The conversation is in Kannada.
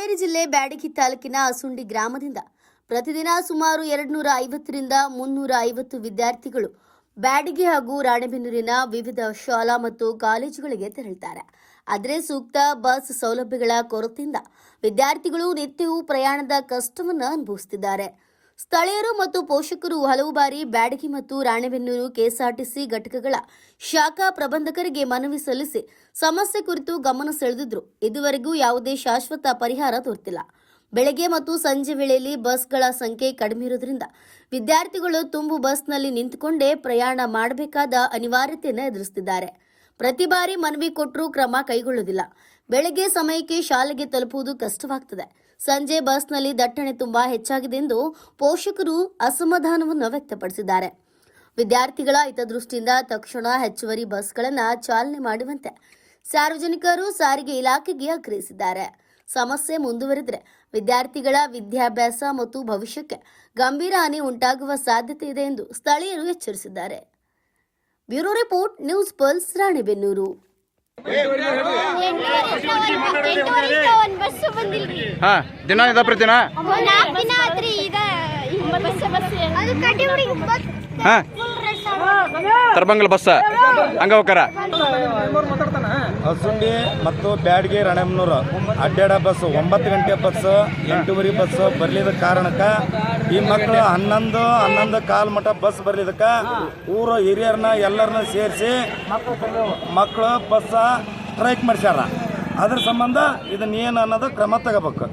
ಹಾವೇರಿ ಜಿಲ್ಲೆ ಬ್ಯಾಡಗಿ ತಾಲೂಕಿನ ಅಸುಂಡಿ ಗ್ರಾಮದಿಂದ ಪ್ರತಿದಿನ ಸುಮಾರು ಎರಡ್ನೂರ ಐವತ್ತರಿಂದ ಮುನ್ನೂರ ಐವತ್ತು ವಿದ್ಯಾರ್ಥಿಗಳು ಬ್ಯಾಡಗಿ ಹಾಗೂ ರಾಣೆಬೆನ್ನೂರಿನ ವಿವಿಧ ಶಾಲಾ ಮತ್ತು ಕಾಲೇಜುಗಳಿಗೆ ತೆರಳುತ್ತಾರೆ. ಆದರೆ ಸೂಕ್ತ ಬಸ್ ಸೌಲಭ್ಯಗಳ ಕೊರತೆಯಿಂದ ವಿದ್ಯಾರ್ಥಿಗಳು ನಿತ್ಯವೂ ಪ್ರಯಾಣದ ಕಷ್ಟವನ್ನು ಅನುಭವಿಸುತ್ತಿದ್ದಾರೆ. ಸ್ಥಳೀಯರು ಮತ್ತು ಪೋಷಕರು ಹಲವು ಬಾರಿ ಬ್ಯಾಡಗಿ ಮತ್ತು ರಾಣೆಬೆನ್ನೂರು ಕೆಎಸ್ಆರ್ಟಿಸಿ ಘಟಕಗಳ ಶಾಖಾ ಪ್ರಬಂಧಕರಿಗೆ ಮನವಿ ಸಲ್ಲಿಸಿ ಸಮಸ್ಯೆ ಕುರಿತು ಗಮನ ಸೆಳೆದಿದ್ರು. ಇದುವರೆಗೂ ಯಾವುದೇ ಶಾಶ್ವತ ಪರಿಹಾರ ದೊರೆತಿಲ್ಲ. ಬೆಳಗ್ಗೆ ಮತ್ತು ಸಂಜೆ ವೇಳೆಯಲ್ಲಿ ಬಸ್ಗಳ ಸಂಖ್ಯೆ ಕಡಿಮೆ ಇರೋದ್ರಿಂದ ವಿದ್ಯಾರ್ಥಿಗಳು ತುಂಬು ಬಸ್ನಲ್ಲಿ ನಿಂತುಕೊಂಡೇ ಪ್ರಯಾಣ ಮಾಡಬೇಕಾದ ಅನಿವಾರ್ಯತೆಯನ್ನು ಎದುರಿಸುತ್ತಿದ್ದಾರೆ. ಪ್ರತಿ ಬಾರಿ ಮನವಿ ಕೊಟ್ಟರೂ ಕ್ರಮ ಕೈಗೊಳ್ಳುವುದಿಲ್ಲ. ಬೆಳಗ್ಗೆ ಸಮಯಕ್ಕೆ ಶಾಲೆಗೆ ತಲುಪುವುದು ಕಷ್ಟವಾಗ್ತದೆ. ಸಂಜೆ ಬಸ್ನಲ್ಲಿ ದಟ್ಟಣೆ ತುಂಬಾ ಹೆಚ್ಚಾಗಿದೆ ಎಂದು ಪೋಷಕರು ಅಸಮಾಧಾನವನ್ನು ವ್ಯಕ್ತಪಡಿಸಿದ್ದಾರೆ. ವಿದ್ಯಾರ್ಥಿಗಳ ಹಿತದೃಷ್ಟಿಯಿಂದ ತಕ್ಷಣ ಹೆಚ್ಚುವರಿ ಬಸ್ಗಳನ್ನು ಚಾಲನೆ ಮಾಡುವಂತೆ ಸಾರ್ವಜನಿಕರು ಸಾರಿಗೆ ಇಲಾಖೆಗೆ ಆಗ್ರಹಿಸಿದ್ದಾರೆ. ಸಮಸ್ಯೆ ಮುಂದುವರೆದರೆ ವಿದ್ಯಾರ್ಥಿಗಳ ವಿದ್ಯಾಭ್ಯಾಸ ಮತ್ತು ಭವಿಷ್ಯಕ್ಕೆ ಗಂಭೀರ ಹಾನಿ ಉಂಟಾಗುವ ಸಾಧ್ಯತೆ ಇದೆ ಎಂದು ಸ್ಥಳೀಯರು ಎಚ್ಚರಿಸಿದ್ದಾರೆ. Bureau report news pulse Ranebennur. ಹಾ ದಿನ ಇದ ಪ್ರತಿನ? ಹಾ. ತರ್ಬಂಗಲ್ ಬಸ್. ಹಂಗ ಹಸುಂಡಿ ಮತ್ತು ಬ್ಯಾಡ್ಗಿ ರಾಣೆಮ್ನೂರು ಅಡ್ಡಾಡ ಬಸ್ ಒಂಬತ್ತು ಗಂಟೆ ಬಸ್ ಎಂಟೂವರೆ ಬಸ್ ಬರ್ಲಿದ ಕಾರಣಕ್ಕೆ ಈ ಮಕ್ಕಳು ಹನ್ನೊಂದು ಹನ್ನೊಂದು ಕಾಲು ಮಠ ಬಸ್ ಬರ್ಲಿದಕ್ಕೆ ಊರು ಹಿರಿಯರನ್ನ ಎಲ್ಲರನ್ನ ಸೇರಿಸಿ ಮಕ್ಕಳು ಬಸ್ಸ ಸ್ಟ್ರೈಕ್ ಮಾಡಿಸ್ಯಾರ. ಅದ್ರ ಸಂಬಂಧ ಇದನ್ನೇನು ಅನ್ನೋದು ಕ್ರಮ ತಗೋಬೇಕು.